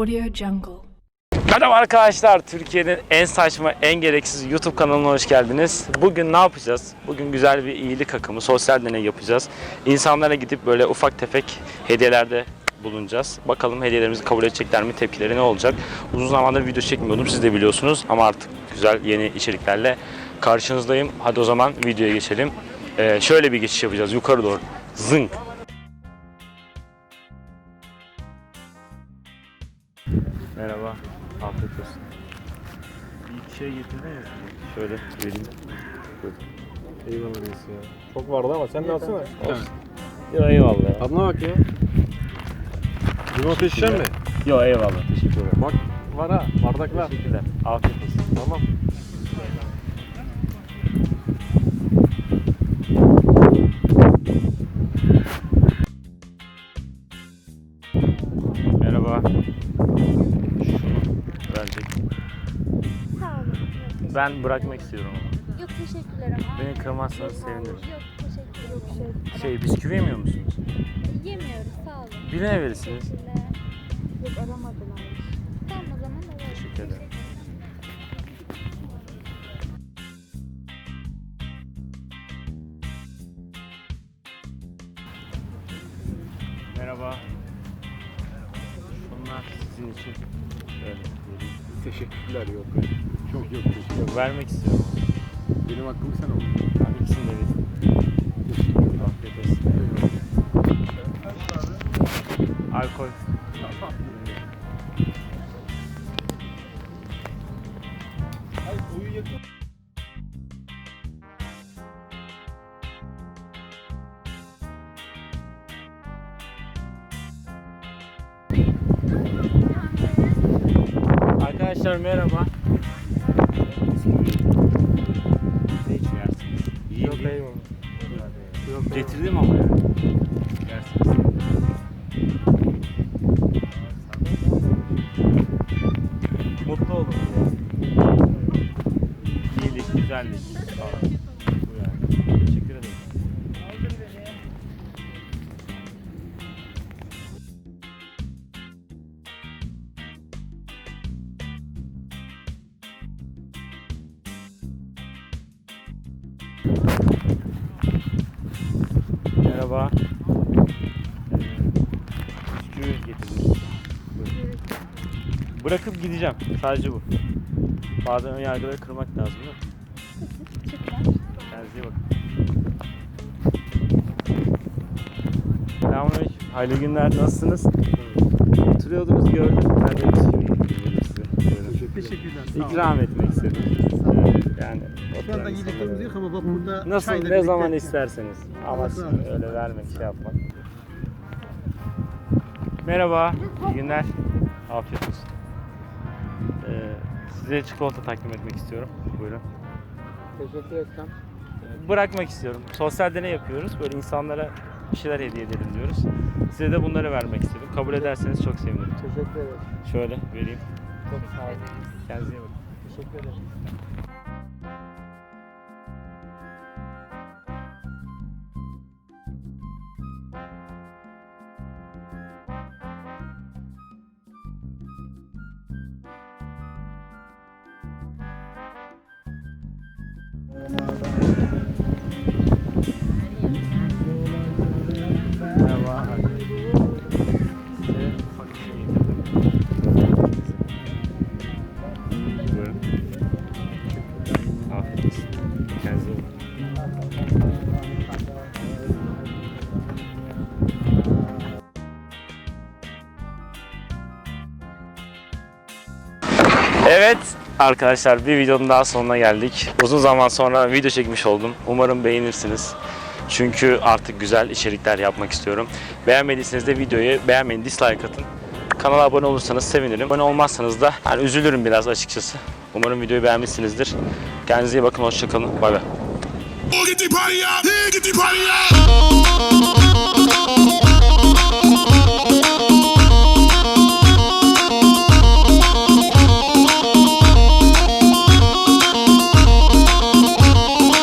Audio Jungle. Merhaba arkadaşlar. Türkiye'nin en saçma, en gereksiz YouTube kanalına hoş geldiniz. Bugün ne yapacağız? Bugün güzel bir iyilik akımı, sosyal deney yapacağız. İnsanlara gidip böyle ufak tefek hediyelerde bulunacağız. Bakalım hediyelerimizi kabul edecekler mi, tepkileri ne olacak? Uzun zamandır video çekmiyordum, siz de biliyorsunuz. Ama artık güzel yeni içeriklerle karşınızdayım. Hadi o zaman videoya geçelim. Ee, şöyle bir geçiş yapacağız yukarı doğru. Zınk. Merhaba. Afiyet olsun. Bir şey getirdin mi? Şöyle vereyim. Eyvallah reis ya. Çok vardı ama sen de alsana. Olsun. Yo eyvallah ya. Tadına bak ya. Limon seçecek mi? Yo eyvallah. Teşekkür ederim. Bak var ha. Bardak var. Teşekkürler. Afiyet olsun. Tamam. Ben bırakmak istiyorum ama. Yok teşekkürler ama. Beni kırmazsanız Yok, sevinirim. Yok teşekkür yok şey. Şey bisküvi yemiyor musunuz? Yemiyoruz sağ olun. Birine verirsiniz. Teşekkürler. Yok aramadılar. Tamam o zaman ver. Teşekkür ederim. Merhaba. Şunlar sizin için. Böyle. Teşekkürler yok. Çok yok teşekkür Yok, vermek istiyorum. Benim hakkımı sen al. Ben ikisini de vereyim. Afiyet olsun. Alkol. Arkadaşlar merhaba. Ne içersiniz? İyi Yok değil. eyvallah. Yok Getirdim ama yani. Yersiniz. Mutlu olun. İyilik, güzellik. Sağ olun. Merhaba. Bisküvi getirdim. Buyurun. Bırakıp gideceğim. Sadece bu. Bazen ön yargıları kırmak lazım değil mi? Teşekkürler. Kendinize iyi bakın. Selamünaleyküm. Hayırlı günler. Nasılsınız? Oturuyordunuz gördüm. Ben de getirdim. Buyurun. Teşekkürler. İkram etmek istedim. Yani Şu anda insanlara- yok ama bak burada Nasıl çayla ne birlikte- zaman isterseniz. Ama Allah razı olsun. öyle vermek şey yapmak. Merhaba, iyi günler. Afiyet olsun. Ee, size çikolata takdim etmek istiyorum. Buyurun. Teşekkür etsem. Bırakmak istiyorum. Sosyal deney yapıyoruz. Böyle insanlara bir şeyler hediye edelim diyoruz. Size de bunları vermek istedim. Kabul ederseniz çok sevinirim. Teşekkür ederim. Şöyle vereyim. Çok sağ olun. Kendinize iyi bakın. Teşekkür ederim. Evet arkadaşlar bir videonun daha sonuna geldik. Uzun zaman sonra video çekmiş oldum. Umarım beğenirsiniz. Çünkü artık güzel içerikler yapmak istiyorum. Beğenmediyseniz de videoyu beğenmeyin, dislike atın. Kanala abone olursanız sevinirim. Abone olmazsanız da yani üzülürüm biraz açıkçası. Umarım videoyu beğenmişsinizdir. Kendinize iyi bakın, hoşçakalın. Bay bay.